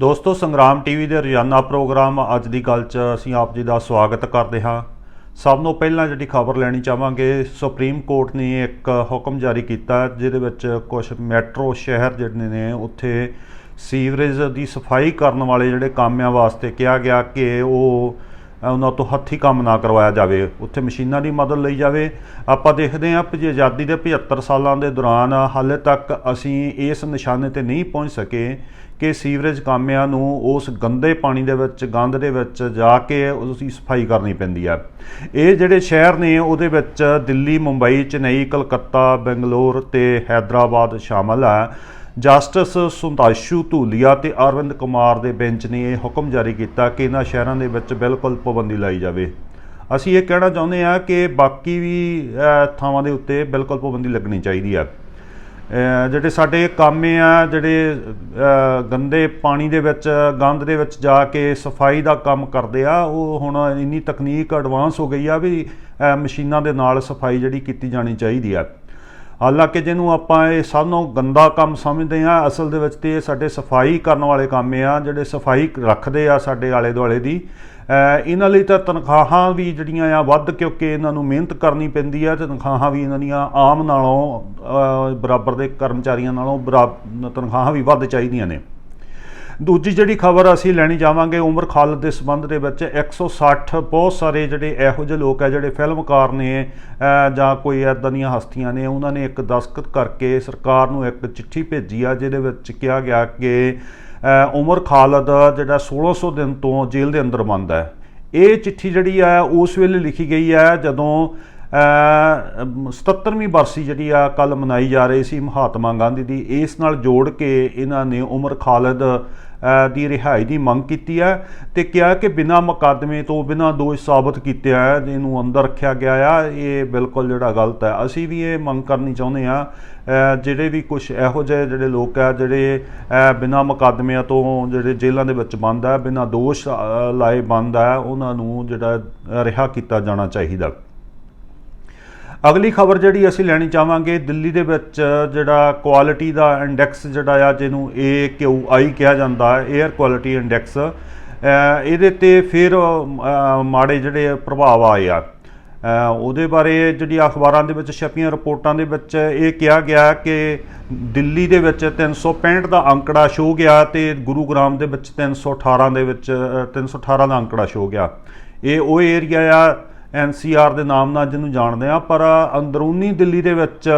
ਦੋਸਤੋ, ਸੰਗਰਾਮ ਟੀਵੀ ਦੇ ਰੋਜ਼ਾਨਾ ਪ੍ਰੋਗਰਾਮ ਅੱਜ ਦੀ ਗੱਲ 'ਚ ਅਸੀਂ ਆਪ ਜੀ ਦਾ ਸਵਾਗਤ ਕਰਦੇ ਹਾਂ। ਸਭ ਤੋਂ ਪਹਿਲਾਂ ਜਿਹੜੀ ਖਬਰ ਲੈਣੀ ਚਾਹਾਂਗੇ, ਸੁਪਰੀਮ ਕੋਰਟ ਨੇ ਇੱਕ ਹੁਕਮ ਜਾਰੀ ਕੀਤਾ ਜਿਹਦੇ ਵਿੱਚ ਕੁਝ ਮੈਟਰੋ ਸ਼ਹਿਰ ਜਿਹੜੇ ਨੇ, ਉੱਥੇ ਸੀਵਰੇਜ ਦੀ ਸਫ਼ਾਈ ਕਰਨ ਵਾਲੇ ਜਿਹੜੇ ਕਾਮਿਆਂ ਵਾਸਤੇ ਕਿਹਾ ਗਿਆ ਕਿ ਉਹ ਉਹਨਾਂ ਤੋਂ ਹੱਥੀ ਕੰਮ ਨਾ ਕਰਵਾਇਆ ਜਾਵੇ। ਉੱਥੇ ਮਸ਼ੀਨਾਂ ਦੀ ਮਦਦ ਲਈ ਜਾਵੇ। ਆਪਾਂ ਦੇਖਦੇ ਹਾਂ ਕਿ ਆਜ਼ਾਦੀ ਦੇ 75 ਸਾਲਾਂ ਦੇ ਦੌਰਾਨ ਹਾਲੇ ਤੱਕ ਅਸੀਂ ਇਸ ਨਿਸ਼ਾਨੇ ਤੇ ਨਹੀਂ ਪਹੁੰਚ ਸਕੇ ਕਿ ਸੀਵਰੇਜ ਕਾਮਿਆਂ ਨੂੰ ਉਸ ਗੰਦੇ ਪਾਣੀ ਦੇ ਵਿੱਚ ਗੰਦ ਦੇ ਵਿੱਚ ਜਾ ਕੇ ਉਸਦੀ ਸਫ਼ਾਈ ਕਰਨੀ ਪੈਂਦੀ ਹੈ। ਇਹ ਜਿਹੜੇ ਸ਼ਹਿਰ ਨੇ, ਉਹਦੇ ਵਿੱਚ ਦਿੱਲੀ, ਮੁੰਬਈ, ਚੇਨਈ, ਕਲਕੱਤਾ, ਬੰਗਲੌਰ ਤੇ ਹੈਦਰਾਬਾਦ ਸ਼ਾਮਲ ਹੈ। ਜਸਟਿਸ ਸੁੰਦਾਸ਼ੂ ਧੂਲੀਆ ਤੇ ਅਰਵਿੰਦ ਕੁਮਾਰ ਦੇ ਬੈਂਚ ਨੇ ਇਹ ਹੁਕਮ ਜਾਰੀ ਕੀਤਾ ਕਿ ਇਹਨਾਂ ਸ਼ਹਿਰਾਂ ਦੇ ਵਿੱਚ ਬਿਲਕੁਲ ਪਾਬੰਦੀ ਲਾਈ ਜਾਵੇ। ਅਸੀਂ ਇਹ ਕਹਿਣਾ ਚਾਹੁੰਦੇ ਹਾਂ ਕਿ ਬਾਕੀ ਵੀ ਥਾਵਾਂ ਦੇ ਉੱਤੇ ਬਿਲਕੁਲ ਪਾਬੰਦੀ ਲੱਗਣੀ ਚਾਹੀਦੀ ਹੈ ਜਿਹੜੇ ਸਾਡੇ ਕਾਮੇ ਆ, ਜਿਹੜੇ ਗੰਦੇ ਪਾਣੀ ਦੇ ਵਿੱਚ ਗੰਦ ਦੇ ਵਿੱਚ ਜਾ ਕੇ ਸਫ਼ਾਈ ਦਾ ਕੰਮ ਕਰਦੇ ਆ, ਉਹ ਹੁਣ ਇੰਨੀ ਤਕਨੀਕ ਐਡਵਾਂਸ ਹੋ ਗਈ ਆ ਵੀ ਮਸ਼ੀਨਾਂ ਦੇ ਨਾਲ ਸਫ਼ਾਈ ਜਿਹੜੀ ਕੀਤੀ ਜਾਣੀ ਚਾਹੀਦੀ ਆ। ਹਾਲਾਂਕਿ ਜਿਹਨੂੰ ਆਪਾਂ ਇਹ ਸਭ ਨੂੰ ਗੰਦਾ ਕੰਮ ਸਮਝਦੇ ਆ ਅਸਲ ਦੇ ਵਿੱਚ ਤੇ ਇਹ ਸਾਡੇ ਸਫ਼ਾਈ ਕਰਨ ਵਾਲੇ ਕੰਮ ਆ, ਜਿਹੜੇ ਸਫ਼ਾਈ ਰੱਖਦੇ ਆ ਸਾਡੇ ਆਲੇ ਦੁਆਲੇ ਦੀ ਇਹਨਾਂ ਲਈ ਤਾਂ ਤਨਖਾਹਾਂ ਵੀ ਜਿਹੜੀਆਂ ਆ ਵੱਧ ਕਿਉਂਕਿ ਇਹਨਾਂ ਨੂੰ ਮਿਹਨਤ ਕਰਨੀ ਪੈਂਦੀ ਆ ਤੇ ਤਨਖਾਹਾਂ ਵੀ ਇਹਨਾਂ ਦੀਆਂ ਆਮ ਨਾਲੋਂ ਬਰਾਬਰ ਦੇ ਕਰਮਚਾਰੀਆਂ ਨਾਲੋਂ ਬਰਾਬਰ ਤਨਖਾਹਾਂ ਵੀ ਵੱਧ ਚਾਹੀਦੀਆਂ ਨੇ। ਦੂਜੀ ਜਿਹੜੀ ਖਬਰ ਅਸੀਂ ਲੈਣੀ ਜਾਵਾਂਗੇ ਉਮਰ ਖਾਲਦ ਦੇ ਸੰਬੰਧ ਦੇ ਵਿੱਚ 160 ਬਹੁਤ ਸਾਰੇ ਜਿਹੜੇ ਇਹੋ ਜਿਹੇ ਲੋਕ ਹੈ ਜਿਹੜੇ ਫਿਲਮਕਾਰ ਨੇ ਜਾਂ ਕੋਈ ਐਦਾਂ ਦੀਆਂ ਹਸਤੀਆਂ ਨੇ, ਉਹਨਾਂ ਨੇ ਇੱਕ ਦਸਤਖਤ ਕਰਕੇ ਸਰਕਾਰ ਨੂੰ ਇੱਕ ਚਿੱਠੀ ਭੇਜੀ ਆ, ਜਿਹਦੇ ਵਿੱਚ ਕਿਹਾ ਗਿਆ ਕਿ ਉਮਰ ਖਾਲਦ ਜਿਹੜਾ 1600 ਦਿਨ ਤੋਂ ਜੇਲ੍ਹ ਦੇ ਅੰਦਰ ਬੰਦ ਹੈ। ਇਹ ਚਿੱਠੀ ਜਿਹੜੀ ਆ, ਉਸ ਵੇਲੇ ਲਿਖੀ ਗਈ ਹੈ ਜਦੋਂ 77ਵੀਂ ਬਰਸੀ ਜਿਹੜੀ ਆ ਕੱਲ ਮਨਾਈ ਜਾ ਰਹੀ ਸੀ ਮਹਾਤਮਾ ਗਾਂਧੀ ਦੀ, ਇਸ ਨਾਲ ਜੋੜ ਕੇ ਇਹਨਾਂ ਨੇ ਉਮਰ ਖਾਲਦ ਦੀ ਰਿਹਾਈ ਦੀ ਮੰਗ ਕੀਤੀ ਹੈ ਤੇ ਕਿਹਾ ਕਿ ਬਿਨਾਂ ਮੁਕੱਦਮੇ ਤੋਂ, ਬਿਨਾਂ ਦੋਸ਼ ਸਾਬਤ ਕੀਤੇ ਕੀਤਿਆਂ ਇਹਨੂੰ ਅੰਦਰ ਰੱਖਿਆ ਗਿਆ ਆ। ਇਹ ਬਿਲਕੁਲ ਜਿਹੜਾ ਗਲਤ ਹੈ। ਅਸੀਂ ਵੀ ਇਹ ਮੰਗ ਕਰਨੀ ਚਾਹੁੰਦੇ ਆ ਜਿਹੜੇ ਵੀ ਕੁਝ ਇਹੋ ਜਿਹੇ ਜਿਹੜੇ ਲੋਕ ਆ, ਜਿਹੜੇ ਬਿਨਾਂ ਮੁਕੱਦਮਿਆਂ ਤੋਂ ਜਿਹੜੇ ਜੇਲ੍ਹਾਂ ਦੇ ਵਿੱਚ ਬੰਦ ਆ, ਬਿਨਾਂ ਦੋਸ਼ ਲਾਏ ਬੰਦ ਆ, ਉਹਨਾਂ ਨੂੰ ਜਿਹੜਾ ਰਿਹਾ ਕੀਤਾ ਜਾਣਾ ਚਾਹੀਦਾ। ਅਗਲੀ ਖਬਰ ਜਿਹੜੀ ਅਸੀਂ ਲੈਣੀ ਚਾਹਾਂਗੇ ਦਿੱਲੀ ਦੇ ਵਿੱਚ ਜਿਹੜਾ ਕੁਆਲਿਟੀ ਦਾ ਇੰਡੈਕਸ ਜਿਹੜਾ ਆ ਜਿਹਨੂੰ AQI ਕਿਹਾ ਜਾਂਦਾ ਹੈ 에ਅਰ ਕੁਆਲਿਟੀ ਇੰਡੈਕਸ ਇਹਦੇ ਤੇ ਫਿਰ ਮਾੜੇ ਜਿਹੜੇ ਪ੍ਰਭਾਵ ਆਏ ਆ। ਉਹਦੇ ਬਾਰੇ ਜਿਹੜੀ ਅਖਬਾਰਾਂ ਦੇ ਵਿੱਚ ਛਪੀਆਂ ਰਿਪੋਰਟਾਂ ਦੇ ਵਿੱਚ ਇਹ ਕਿਹਾ ਗਿਆ ਕਿ ਦਿੱਲੀ ਦੇ ਵਿੱਚ 365 ਦਾ ਅੰਕੜਾ ਸ਼ੋ ਗਿਆ ਤੇ ਗੁਰੂਗ੍ਰਾਮ ਦੇ ਵਿੱਚ 318 ਦੇ ਵਿੱਚ ਅ, 318 ਦਾ ਅੰਕੜਾ ਸ਼ੋ ਗਿਆ। ਇਹ ਉਹ ਏਰੀਆ ਆ ਐਨਸੀਆਰ ਦੇ ਨਾਮ ਨਾਲ ਜਿਹਨੂੰ ਜਾਣਦੇ ਆ ਪਰ ਅੰਦਰੂਨੀ ਦਿੱਲੀ ਦੇ ਵਿੱਚ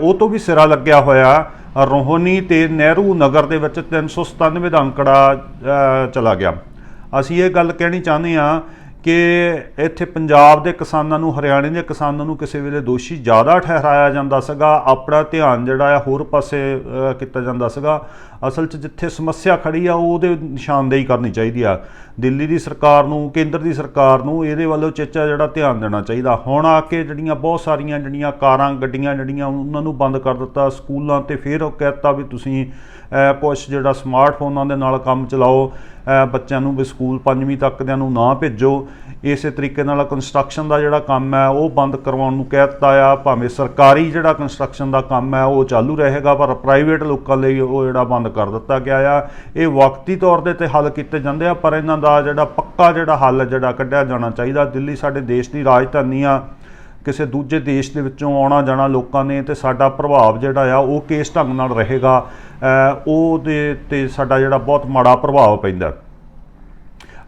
ਉਹ ਤੋਂ ਵੀ ਸਿਰਾ ਲੱਗਿਆ ਹੋਇਆ, ਰੋਹਨੀ ਤੇ ਨਹਿਰੂ ਨਗਰ ਦੇ ਵਿੱਚ 397 ਦਾ ਅੰਕੜਾ ਚਲਾ ਗਿਆ। ਅਸੀਂ ਇਹ ਗੱਲ ਕਹਿਣੀ ਚਾਹੁੰਦੇ ਆ ਕਿ ਇੱਥੇ ਪੰਜਾਬ ਦੇ ਕਿਸਾਨਾਂ ਨੂੰ, ਹਰਿਆਣੇ ਦੇ ਕਿਸਾਨਾਂ ਨੂੰ ਕਿਸੇ ਵੇਲੇ ਦੋਸ਼ੀ ਜ਼ਿਆਦਾ ਠਹਿਰਾਇਆ ਜਾਂਦਾ ਸੀਗਾ, ਆਪਣਾ ਧਿਆਨ ਜਿਹੜਾ ਆ ਹੋਰ ਪਾਸੇ ਕੀਤਾ ਜਾਂਦਾ ਸੀਗਾ। ਅਸਲ 'ਚ ਜਿੱਥੇ ਸਮੱਸਿਆ ਖੜੀ ਆ ਉਹਦੇ ਨਿਸ਼ਾਨਦੇਹੀ ਕਰਨੀ ਚਾਹੀਦੀ ਆ। ਦਿੱਲੀ ਦੀ ਸਰਕਾਰ ਨੂੰ ਕੇਂਦਰ ਦੀ ਸਰਕਾਰ ਨੂੰ ਇਹਦੇ ਵੱਲੋਂ ਚੇਚਾ ਜਿਹੜਾ ਧਿਆਨ ਦੇਣਾ ਚਾਹੀਦਾ। ਹੁਣ ਆ ਕੇ ਜਿਹੜੀਆਂ ਬਹੁਤ ਸਾਰੀਆਂ ਜਿਹੜੀਆਂ ਕਾਰਾਂ ਗੱਡੀਆਂ ਜਿਹੜੀਆਂ ਉਹਨਾਂ ਨੂੰ ਬੰਦ ਕਰ ਦਿੱਤਾ ਸਕੂਲਾਂ ਤੇ ਫਿਰ ਉਹ ਕਹਿਤਾ ਵੀ ਤੁਸੀਂ ਕੁਝ ਜਿਹੜਾ ਸਮਾਰਟਫੋਨਾਂ ਦੇ ਨਾਲ ਕੰਮ ਚਲਾਓ ਅ, ਬੱਚਿਆਂ ਨੂੰ ਵੀ ਸਕੂਲ ਪੰਜਵੀਂ ਤੱਕ ਦਿਆਂ ਨੂੰ ਨਾ ਭੇਜੋ। ਇਸੇ ਤਰੀਕੇ ਨਾਲ ਕੰਸਟਰਕਸ਼ਨ ਦਾ ਜਿਹੜਾ ਕੰਮ ਹੈ ਉਹ ਬੰਦ ਕਰਵਾਉਣ ਨੂੰ ਕਹਿ ਦਿੱਤਾ ਆ। ਭਾਵੇਂ ਸਰਕਾਰੀ ਜਿਹੜਾ ਕੰਸਟਰਕਸ਼ਨ ਦਾ ਕੰਮ ਹੈ ਉਹ ਚਾਲੂ ਰਹੇਗਾ ਪਰ ਪ੍ਰਾਈਵੇਟ ਲੋਕਾਂ ਲਈ ਉਹ ਜਿਹੜਾ ਬੰਦ ਕਰ ਦਿੱਤਾ ਗਿਆ ਆ। ਇਹ ਵਕਤੀ ਤੌਰ ਦੇ ਤੇ ਹੱਲ ਕੀਤੇ ਜਾਂਦੇ ਆ ਪਰ ਇਹਨਾਂ ਦਾ ਜਿਹੜਾ ਪੱਕਾ ਜਿਹੜਾ ਹੱਲ ਜਿਹੜਾ ਕੱਢਿਆ ਜਾਣਾ ਚਾਹੀਦਾ। ਦਿੱਲੀ ਸਾਡੇ ਦੇਸ਼ ਦੀ ਰਾਜਧਾਨੀ ਆ। ਕਿਸੇ ਦੂਜੇ ਦੇਸ਼ ਦੇ ਵਿੱਚੋਂ ਆਉਣਾ ਜਾਣਾ ਲੋਕਾਂ ਨੇ ਤੇ ਸਾਡਾ ਪ੍ਰਭਾਵ ਜਿਹੜਾ ਆ ਉਹ ਕਿਸ ਢੰਗ ਨਾਲ ਰਹੇਗਾ ਅ, ਉਹਦੇ ਤੇ ਸਾਡਾ ਜਿਹੜਾ ਬਹੁਤ ਮਾੜਾ ਪ੍ਰਭਾਵ ਪੈਂਦਾ।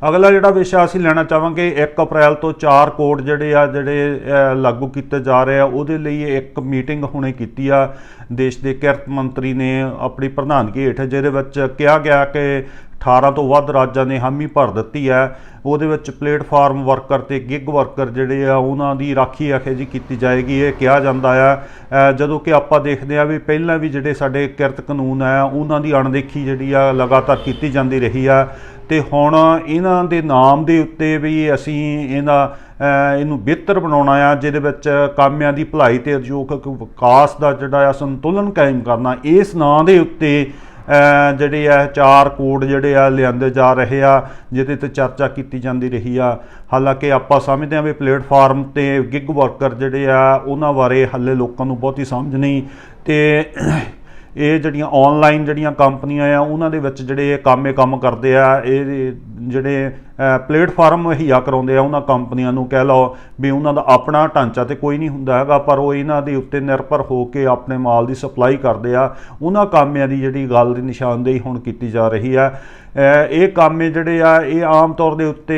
ਅਗਲਾ ਜਿਹੜਾ ਵਿਸ਼ਾ ਅਸੀਂ ਲੈਣਾ ਚਾਹਾਂਗੇ 1 ਅਪ੍ਰੈਲ ਤੋਂ 4 ਕੋਡ ਜਿਹੜੇ ਆ, ਜਿਹੜੇ ਲਾਗੂ ਕੀਤੇ ਜਾ ਰਹੇ ਆ, ਉਹਦੇ ਲਈ ਇੱਕ ਮੀਟਿੰਗ ਹੁਣੇ ਕੀਤੀ ਆ। ਦੇਸ਼ ਦੇ ਕਿਰਤ ਮੰਤਰੀ ਨੇ ਆਪਣੀ ਪ੍ਰਧਾਨਗੀ ਹੇਠ, ਜਿਹਦੇ ਵਿੱਚ ਕਿਹਾ ਗਿਆ ਕਿ 18 ਤੋਂ ਵੱਧ ਰਾਜਾਂ ਨੇ ਹਾਮੀ ਭਰ ਦਿੱਤੀ ਹੈ। ਉਹਦੇ ਵਿੱਚ ਪਲੇਟਫਾਰਮ ਵਰਕਰ ਤੇ ਗਿਗ ਵਰਕਰ ਜਿਹੜੇ ਆ, ਉਹਨਾਂ ਦੀ ਰਾਖੀ ਆਖੇ ਜੀ ਕੀਤੀ ਜਾਏਗੀ। ਇਹ ਕਿਹਾ ਜਾਂਦਾ ਆ ਜਦੋਂ ਕਿ ਆਪਾਂ ਦੇਖਦੇ ਆ ਵੀ ਪਹਿਲਾਂ ਵੀ ਜਿਹੜੇ ਸਾਡੇ ਕਿਰਤ ਕਾਨੂੰਨ ਆ ਉਹਨਾਂ ਦੀ ਅਣਦੇਖੀ ਜਿਹੜੀ ਆ, ਲਗਾਤਾਰ ਕੀਤੀ ਜਾਂਦੀ ਰਹੀ ਆ। ਤੇ ਹੁਣ ਇਹਨਾਂ ਦੇ ਨਾਮ ਦੇ ਉੱਤੇ ਵੀ ਅਸੀਂ ਇਹਨਾਂ ਇਹਨੂੰ ਬਿਹਤਰ ਬਣਾਉਣਾ ਆ, ਜਿਹਦੇ ਵਿੱਚ ਕਾਮਿਆਂ ਦੀ ਭਲਾਈ ਤੇ ਉਦਯੋਗਿਕ ਵਿਕਾਸ ਦਾ ਜਿਹੜਾ ਆ ਸੰਤੁਲਨ ਕਾਇਮ ਕਰਨਾ, ਇਸ ਨਾਂ ਦੇ ਉੱਤੇ ਜਿਹੜੇ ਆ ਚਾਰ ਕੋਡ ਜਿਹੜੇ ਆ ਲਿਆਂਦੇ ਜਾ ਰਹੇ ਆ, ਜਿਹਦੇ ਤੇ ਚਰਚਾ ਕੀਤੀ ਜਾਂਦੀ ਰਹੀ ਆ। ਹਾਲਾਂਕਿ ਆਪਾਂ ਸਮਝਦੇ ਆ ਵੀ ਪਲੇਟਫਾਰਮ ਤੇ ਗਿਗ ਵਰਕਰ ਜਿਹੜੇ ਆ, ਉਹਨਾਂ ਬਾਰੇ ਹੱਲੇ ਲੋਕਾਂ ਨੂੰ ਬਹੁਤੀ ਸਮਝ ਨਹੀਂ। ਤੇ ਇਹ ਜਿਹੜੀਆਂ ਆਨਲਾਈਨ ਜਿਹੜੀਆਂ ਕੰਪਨੀਆਂ ਆ, ਉਹਨਾਂ ਦੇ ਵਿੱਚ ਜਿਹੜੇ ਇਹ ਕੰਮ ਕੰਮ ਕਰਦੇ ਆ, ਇਹ ਜਿਹੜੇ ਪਲੇਟਫਾਰਮ ਮੁਹੱਈਆ ਕਰਾਉਂਦੇ ਆ ਉਹਨਾਂ ਕੰਪਨੀਆਂ ਨੂੰ। ਕਹਿ ਲਓ ਵੀ ਉਹਨਾਂ ਦਾ ਆਪਣਾ ਢਾਂਚਾ ਤੇ ਕੋਈ ਨਹੀਂ ਹੁੰਦਾ ਹੈਗਾ, ਪਰ ਉਹ ਇਹਨਾਂ ਦੇ ਉੱਤੇ ਨਿਰਭਰ ਹੋ ਕੇ ਆਪਣੇ ਮਾਲ ਦੀ ਸਪਲਾਈ ਕਰਦੇ ਆ। ਉਹਨਾਂ ਕਾਮਿਆਂ ਦੀ ਜਿਹੜੀ ਗੱਲ ਦੀ ਨਿਸ਼ਾਨਦੇਹੀ ਹੁਣ ਕੀਤੀ ਜਾ ਰਹੀ ਆ ਇਹ ਕਾਮੇ ਜਿਹੜੇ ਆ, ਇਹ ਆਮ ਤੌਰ ਦੇ ਉੱਤੇ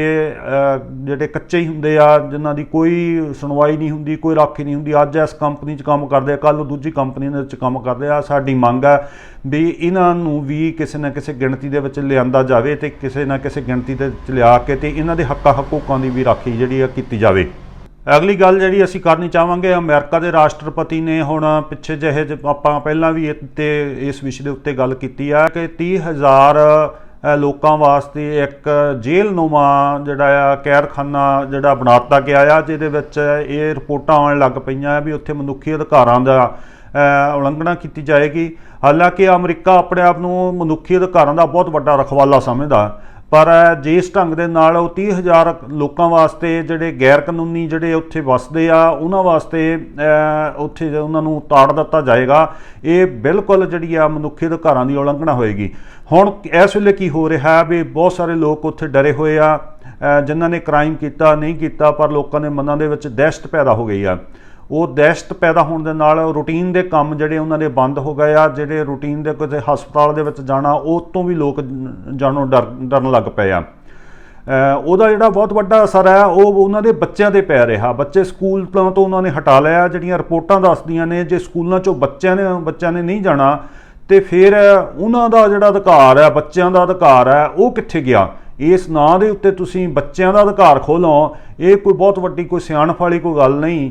ਜਿਹੜੇ ਕੱਚੇ ਹੀ ਹੁੰਦੇ ਆ, ਜਿਨ੍ਹਾਂ ਦੀ ਕੋਈ ਸੁਣਵਾਈ ਨਹੀਂ ਹੁੰਦੀ, ਕੋਈ ਰਾਖੀ ਨਹੀਂ ਹੁੰਦੀ। ਅੱਜ ਇਸ ਕੰਪਨੀ 'ਚ ਕੰਮ ਕਰਦੇ ਆ ਕੱਲ ਦੂਜੀ ਕੰਪਨੀ ਦੇ ਵਿੱਚ ਕੰਮ ਕਰਦੇ ਆ। ਸਾਡੀ ਮੰਗ ਹੈ ਵੀ ਇਹਨਾਂ ਨੂੰ ਵੀ ਕਿਸੇ ਨਾ ਕਿਸੇ ਗਿਣਤੀ ਦੇ ਵਿੱਚ ਲਿਆਂਦਾ ਜਾਵੇ ਤੇ ਕਿਸੇ ਨਾ ਕਿਸੇ ਗਿਣਤੀ ਦੇ ਵਿੱਚ ਲਿਆ ਕੇ ਤੇ ਇਹਨਾਂ ਦੇ ਹੱਕਾਂ ਹਕੂਕਾਂ ਦੀ ਵੀ ਰਾਖੀ ਜਿਹੜੀ ਆ ਕੀਤੀ ਜਾਵੇ। ਅਗਲੀ ਗੱਲ ਜਿਹੜੀ ਅਸੀਂ ਕਰਨੀ ਚਾਹਾਂਗੇ ਅਮਰੀਕਾ ਦੇ ਰਾਸ਼ਟਰਪਤੀ ਨੇ ਹੁਣ ਪਿੱਛੇ ਜਿਹੇ ਜ- ਆਪਾਂ ਪਹਿਲਾਂ ਵੀ ਇਹ ਤੇ ਇਸ ਵਿਸ਼ੇ ਦੇ ਉੱਤੇ ਗੱਲ ਕੀਤੀ ਆ ਕਿ 30000 ਅ, ਲੋਕਾਂ ਵਾਸਤੇ ਇੱਕ ਜੇਲ੍ਹ ਨੁਮਾ ਜਿਹੜਾ ਆ ਕੈਰਖਾਨਾ ਜਿਹੜਾ ਬਣਾਤਾ ਗਿਆ ਆ ਜਿਹਦੇ ਵਿੱਚ ਇਹ ਰਿਪੋਰਟਾਂ ਆਉਣ ਲੱਗ ਪਈਆਂ ਆ ਵੀ ਉੱਥੇ ਮਨੁੱਖੀ ਅਧਿਕਾਰਾਂ ਦਾ ਉਲੰਘਣਾ ਕੀਤੀ ਜਾਏਗੀ। ਹਾਲਾਂਕਿ ਅਮਰੀਕਾ ਆਪਣੇ ਆਪ ਨੂੰ ਮਨੁੱਖੀ ਅਧਿਕਾਰਾਂ ਦਾ ਬਹੁਤ ਵੱਡਾ ਰਖਵਾਲਾ ਸਮਝਦਾ। ਪਰ ਜਿਸ ਢੰਗ ਦੇ ਨਾਲ ਉਹ 30000 ਲੋਕਾਂ ਵਾਸਤੇ ਜਿਹੜੇ ਗੈਰ ਕਾਨੂੰਨੀ ਜਿਹੜੇ ਉੱਥੇ ਵਸਦੇ ਆ ਉਹਨਾਂ ਵਾਸਤੇ ਉੱਥੇ ਉਹਨਾਂ ਨੂੰ ਤਾੜ ਦਿੱਤਾ ਜਾਏਗਾ ਇਹ ਬਿਲਕੁਲ ਜਿਹੜੀ ਆ ਮਨੁੱਖੀ ਅਧਿਕਾਰਾਂ ਦੀ ਉਲੰਘਣਾ ਹੋਏਗੀ। ਹੁਣ ਇਸ ਵੇਲੇ ਕੀ ਹੋ ਰਿਹਾ ਵੀ ਬਹੁਤ ਸਾਰੇ ਲੋਕ ਉੱਥੇ ਡਰੇ ਹੋਏ ਆ ਅ, ਜਿਨ੍ਹਾਂ ਨੇ ਕ੍ਰਾਈਮ ਕੀਤਾ ਨਹੀਂ ਕੀਤਾ ਪਰ ਲੋਕਾਂ ਦੇ ਮਨਾਂ ਦੇ ਵਿੱਚ ਦਹਿਸ਼ਤ ਪੈਦਾ ਹੋ ਗਈ ਆ। ਉਹ ਦਹਿਸ਼ਤ ਪੈਦਾ ਹੋਣ ਦੇ ਨਾਲ ਰੂਟੀਨ ਦੇ ਕੰਮ ਜਿਹੜੇ ਉਹਨਾਂ ਦੇ ਬੰਦ ਹੋ ਗਏ ਆ, ਜਿਹੜੇ ਰੂਟੀਨ ਦੇ ਕਿਸੇ ਹਸਪਤਾਲ ਦੇ ਵਿੱਚ ਜਾਣਾ, ਉਹ ਤੋਂ ਵੀ ਲੋਕ ਜਾਣੋ ਡਰ, ਡਰਨ ਲੱਗ ਪਏ ਆ। ਉਹਦਾ ਜਿਹੜਾ ਬਹੁਤ ਵੱਡਾ ਅਸਰ ਹੈ, ਉਹ ਉਹਨਾਂ ਦੇ ਬੱਚਿਆਂ ਤੇ ਪੈ ਰਿਹਾ। ਬੱਚੇ ਸਕੂਲ ਤੋਂ ਤੋਂ ਉਹਨਾਂ ਨੇ ਹਟਾ ਲਿਆ, ਜਿਹੜੀਆਂ ਰਿਪੋਰਟਾਂ ਦੱਸਦੀਆਂ ਨੇ, ਜੇ ਸਕੂਲਾਂ 'ਚੋਂ ਬੱਚਿਆਂ ਨੇ ਬੱਚਿਆਂ ਨੇ ਨਹੀਂ ਜਾਣਾ, ਤੇ ਫਿਰ ਉਹਨਾਂ ਦਾ ਜਿਹੜਾ ਅਧਿਕਾਰ ਹੈ, ਬੱਚਿਆਂ ਦਾ ਅਧਿਕਾਰ ਹੈ, ਉਹ ਕਿੱਥੇ ਗਿਆ? ਇਸ ਨਾਂ ਦੇ ਉੱਤੇ ਤੁਸੀਂ ਬੱਚਿਆਂ ਦਾ ਅਧਿਕਾਰ ਖੋਲੋ ਇਹ ਕੋਈ ਬਹੁਤ ਵੱਡੀ, ਕੋਈ ਸਿਆਣਪ ਵਾਲੀ ਕੋਈ ਗੱਲ ਨਹੀਂ।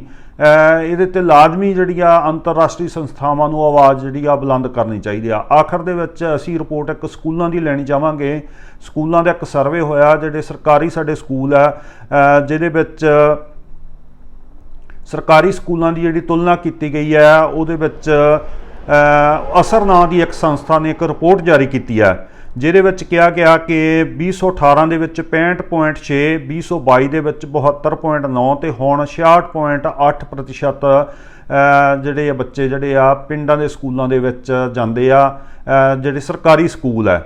ਇਹਦੇ ਤੇ ਲਾਜ਼ਮੀ ਜਿਹੜੀ ਆ ਅੰਤਰਰਾਸ਼ਟਰੀ ਸੰਸਥਾਵਾਂ ਨੂੰ ਆਵਾਜ਼ ਜਿਹੜੀ ਆ ਬੁਲੰਦ ਕਰਨੀ ਚਾਹੀਦੀ ਆ। ਆਖਰ ਦੇ ਵਿੱਚ ਅਸੀਂ ਰਿਪੋਰਟ ਇੱਕ ਸਕੂਲਾਂ ਦੀ ਲੈਣੀ ਚਾਹਾਂਗੇ। ਸਕੂਲਾਂ ਦਾ ਇੱਕ ਸਰਵੇ ਹੋਇਆ, ਜਿਹੜੇ ਸਰਕਾਰੀ ਸਾਡੇ ਸਕੂਲ ਆ ਜਿਹਦੇ ਵਿੱਚ ਸਰਕਾਰੀ ਸਕੂਲਾਂ ਦੀ ਜਿਹੜੀ ਤੁਲਨਾ ਕੀਤੀ ਗਈ ਹੈ ਉਹਦੇ ਵਿੱਚ ਅਸਰ ਨਾਂ ਦੀ ਇੱਕ ਸੰਸਥਾ ਨੇ ਇੱਕ ਰਿਪੋਰਟ ਜਾਰੀ ਕੀਤੀ ਹੈ ਜਿਹਦੇ ਵਿੱਚ ਕਿਹਾ ਗਿਆ ਕਿ 2018 ਦੇ ਵਿੱਚ 65.6 2022 ਦੇ ਵਿੱਚ 72.9 ਤੇ ਹੁਣ 66.8% ਪ੍ਰਤੀਸ਼ਤ ਜਿਹੜੇ ਆ ਬੱਚੇ ਜਿਹੜੇ ਆ ਪਿੰਡਾਂ ਦੇ ਸਕੂਲਾਂ ਦੇ ਵਿੱਚ ਜਾਂਦੇ ਆ ਜਿਹੜੇ ਸਰਕਾਰੀ ਸਕੂਲ ਹੈ।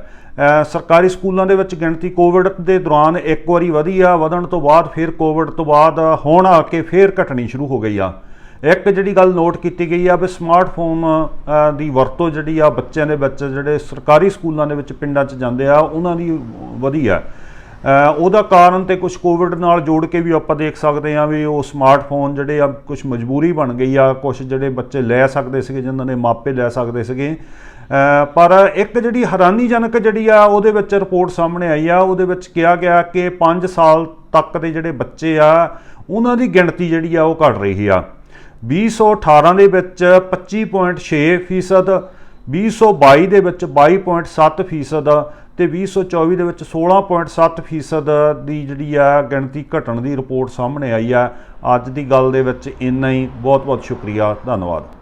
ਸਰਕਾਰੀ ਸਕੂਲਾਂ ਦੇ ਵਿੱਚ ਗਿਣਤੀ ਕੋਵਿਡ ਦੇ ਦੌਰਾਨ ਇੱਕ ਵਾਰੀ ਵਧੀ ਆ, ਵਧਣ ਤੋਂ ਬਾਅਦ ਫਿਰ ਕੋਵਿਡ ਤੋਂ ਬਾਅਦ ਹੁਣ ਆ ਕੇ ਫਿਰ ਘਟਣੀ ਸ਼ੁਰੂ ਹੋ ਗਈ ਆ। ਇੱਕ ਜਿਹੜੀ ਗੱਲ ਨੋਟ ਕੀਤੀ ਗਈ ਆ ਵੀ ਸਮਾਰਟਫੋਨ ਦੀ ਵਰਤੋਂ ਜਿਹੜੀ ਆ ਬੱਚਿਆਂ ਦੇ ਵਿੱਚ, ਜਿਹੜੇ ਸਰਕਾਰੀ ਸਕੂਲਾਂ ਦੇ ਵਿੱਚ ਪਿੰਡਾਂ 'ਚ ਜਾਂਦੇ ਆ, ਉਹਨਾਂ ਦੀ ਵਧੀਆ ਉਹਦਾ ਕਾਰਨ ਤੇ ਕੁਝ ਕੋਵਿਡ ਨਾਲ ਜੋੜ ਕੇ ਵੀ ਆਪਾਂ ਦੇਖ ਸਕਦੇ ਆ ਵੀ ਉਹ ਸਮਾਰਟਫੋਨ ਜਿਹੜੇ ਆ ਕੁਝ ਮਜਬੂਰੀ ਬਣ ਗਈ ਆ ਕੁਝ ਜਿਹੜੇ ਬੱਚੇ ਲੈ ਸਕਦੇ ਸੀਗੇ, ਜਿਨ੍ਹਾਂ ਦੇ ਮਾਪੇ ਲੈ ਸਕਦੇ ਸੀਗੇ। ਪਰ ਇੱਕ ਜਿਹੜੀ ਹੈਰਾਨੀਜਨਕ ਜਿਹੜੀ ਆ, ਉਹਦੇ ਵਿੱਚ ਰਿਪੋਰਟ ਸਾਹਮਣੇ ਆਈ ਆ, ਉਹਦੇ ਵਿੱਚ ਕਿਹਾ ਗਿਆ ਕਿ 5 ਸਾਲ ਤੱਕ ਦੇ ਜਿਹੜੇ ਬੱਚੇ ਆ, ਉਹਨਾਂ ਦੀ ਗਿਣਤੀ ਜਿਹੜੀ ਆ ਉਹ ਘਟ ਰਹੀ ਆ। 2018 ਦੇ ਵਿੱਚ 25.6 ਫੀਸਦ 2022 ਦੇ ਵਿੱਚ 22.7 ਫੀਸਦ ਤੇ 2024 ਦੇ ਵਿੱਚ 16.7 ਫੀਸਦ ਦੀ ਜਿਹੜੀ ਆ ਗਿਣਤੀ ਘਟਣ ਦੀ ਰਿਪੋਰਟ ਸਾਹਮਣੇ ਆਈ ਆ। ਅੱਜ ਦੀ ਗੱਲ ਦੇ ਵਿੱਚ ਇੰਨਾ ਹੀ। ਬਹੁਤ ਬਹੁਤ ਸ਼ੁਕਰੀਆ। ਧੰਨਵਾਦ।